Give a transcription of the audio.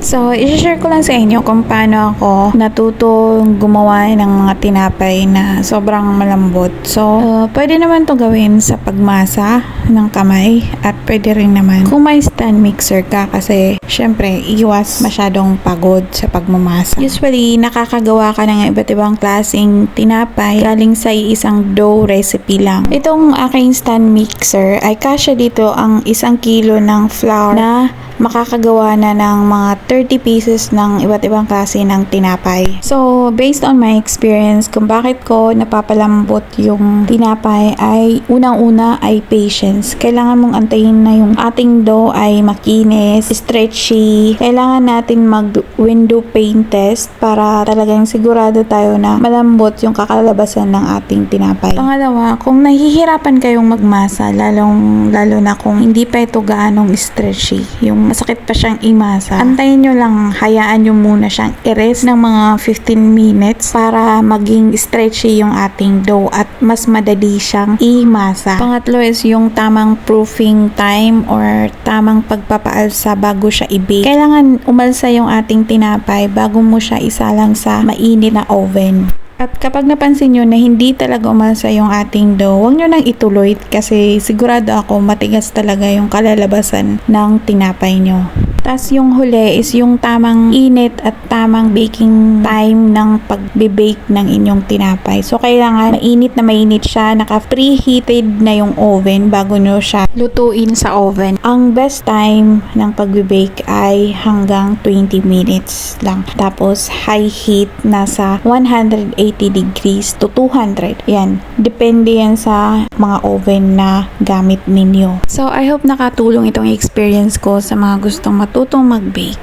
So, i-share ko lang sa inyo kung paano ako natuto gumawa ng mga tinapay na sobrang malambot. So, uh, pwede naman to gawin sa pagmasa ng kamay at pwede rin naman kung may stand mixer ka kasi syempre iwas masyadong pagod sa pagmamasa. Usually, nakakagawa ka ng iba't ibang klaseng tinapay galing sa isang dough recipe lang. Itong aking stand mixer ay kasya dito ang isang kilo ng flour na makakagawa na ng mga 30 pieces ng iba't ibang klase ng tinapay. So, based on my experience, kung bakit ko napapalambot yung tinapay ay unang-una ay patience. Kailangan mong antayin na yung ating dough ay makinis, stretchy. Kailangan natin mag window pane test para talagang sigurado tayo na malambot yung kakalabasan ng ating tinapay. Pangalawa, kung nahihirapan kayong magmasa, lalong lalo na kung hindi pa ito gaanong stretchy, yung masakit pa siyang imasa, antayin nyo lang, hayaan nyo muna siyang i-rest ng mga 15 minutes para maging stretchy yung ating dough at mas madali siyang imasa. Pangatlo is yung tamang proofing time or tamang pagpapaalsa bago siya i-bake. Kailangan umalsa yung ating tinapay bago mo siya isalang sa mainit na oven. At kapag napansin nyo na hindi talaga umalsa yung ating dough, huwag nyo nang ituloy kasi sigurado ako matigas talaga yung kalalabasan ng tinapay nyo. Tapos yung huli is yung tamang init at tamang baking time ng pagbe-bake ng inyong tinapay. So, kailangan mainit na mainit siya, naka-preheated na yung oven bago nyo siya lutuin sa oven. Ang best time ng pagbe-bake ay hanggang 20 minutes lang. Tapos, high heat nasa 180 degrees to 200. Yan. Depende yan sa mga oven na gamit ninyo. So, I hope nakatulong itong experience ko sa mga gustong matutong mag-bake.